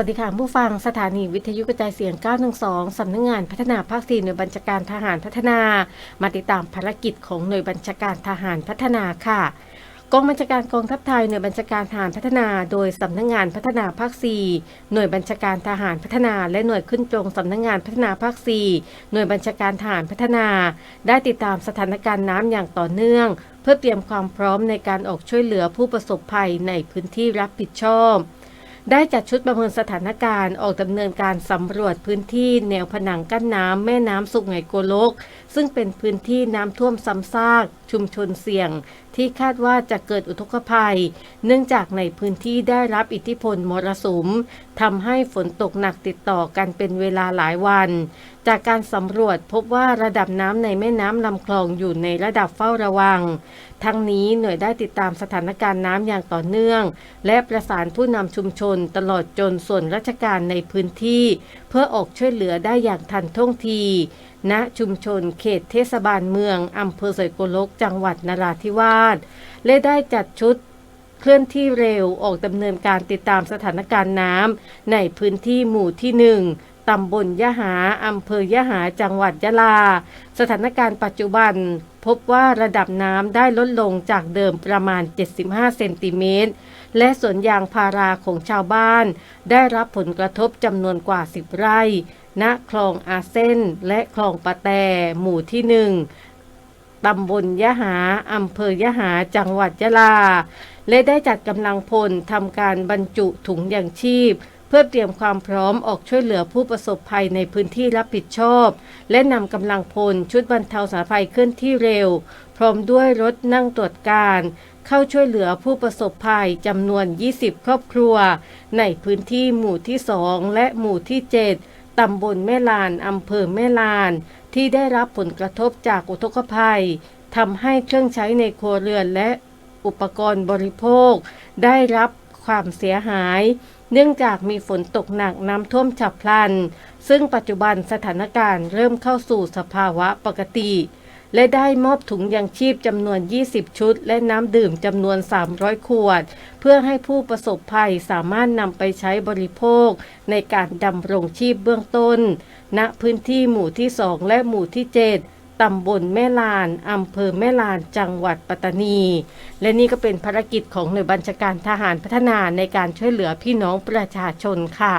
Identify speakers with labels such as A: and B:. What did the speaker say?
A: วัสดีค่ะผู้ฟังสถานีวิทยุกระจายเสียง 912 สำนักงงานพัฒนาภาค4หน่วยบัญชาการทหารพัฒนา มาติดตามภารกิจของหน่วยบัญชาการทหารพัฒนาค่ะ กองบัญชาการกองทัพไทยหน่วยบัญชาการทหารพัฒนา โดยสำนักงงานพัฒนาภาค 4 หน่วยบัญชาการทหารพัฒนา และหน่วยขึ้นตรงสำนักงงานพัฒนาภาค 4 หน่วยบัญชาการทหารพัฒนา ได้ติดตามสถานการณ์น้ำอย่างต่อเนื่องเพื่อเตรียมความพร้อมในการออกช่วยเหลือผู้ประสบภัยในพื้นที่รับผิดชอบ ได้จัดชุดประเมินสถานการณ์ออกดำเนินการสำรวจพื้นที่แนวผนังกั้นน้ำแม่น้ำสุไหงโกลก ซึ่งเป็นพื้นที่น้ำท่วมซ้ำซาก ชุมชนเสี่ยง ที่คาดว่าจะเกิดอุทกภัย เนื่องจากในพื้นที่ได้รับอิทธิพลมรสุมทำให้ฝนตกหนักติดต่อกันเป็นเวลาหลายวัน จากการสำรวจพบว่าระดับน้ำในแม่น้ำลำคลองอยู่ในระดับเฝ้าระวัง ทั้งนี้หน่วยได้ติดตามสถานการณ์น้ำอย่างต่อเนื่อง และประสานผู้นำชุมชนตลอดจนส่วนราชการในพื้นที่ พื่อออกช่วยเหลือได้อย่างทันท่วงที ณชุมชนเขตเทศบาลเมืองอำเภอสวยโกลกจังหวัดนราธิวาสและได้จัดชุดเคลื่อนที่เร็วออกดำเนินการติดตามสถานการณ์น้ำในพื้นที่หมู่ที่หนึ่ง ตำบลยะหา อำเภอยะหา จังหวัดยะลา สถานการณ์ปัจจุบัน พบว่าระดับน้ำได้ลดลงจากเดิมประมาณ 75 เซนติเมตร และสวนยางพาราของชาวบ้าน ได้รับผลกระทบจำนวนกว่า 10 ไร่ ณ คลองอาเซนและคลองปะแต หมู่ที่หนึ่งตำบลยะหา อำเภอยะหา จังหวัดยะลา และได้จัดกำลังพลทำการบรรจุถุงยางชีพ เพื่อเตรียมความพร้อมออกช่วยเหลือผู้ประสบภัยในพื้นที่รับผิดชอบ และนำกำลังพลชุดบรรเทาสาธารณภัยเคลื่อนที่เร็ว พร้อมด้วยรถนั่งตรวจการ เข้าช่วยเหลือผู้ประสบภัยจำนวน 20 ครอบครัว ในพื้นที่หมู่ที่ 2 และหมู่ที่ 7 ตำบลแม่ลานอำเภอแม่ลาน ที่ได้รับผลกระทบจากอุทกภัยทำให้เครื่องใช้ในครัวเรือนและอุปกรณ์บริโภค ได้รับ ความเสียหาย เนื่องจากมีฝนตกหนักน้ำท่วมฉับพลัน ซึ่งปัจจุบันสถานการณ์เริ่มเข้าสู่สภาวะปกติ และได้มอบถุงยางชีพจำนวน 20 ชุด และน้ำดื่มจำนวน 300 ขวด เพื่อให้ผู้ประสบภัยสามารถนำไปใช้บริโภค ในการดำรงชีพเบื้องต้น ณพื้นที่หมู่ที่ 2 และหมู่ที่ 7 ตำบลแม่ลาน อำเภอแม่ลาน จังหวัดปัตตานี และนี่ก็เป็นภารกิจของหน่วยบัญชาการทหารพัฒนาในการช่วยเหลือพี่น้องประชาชนค่ะ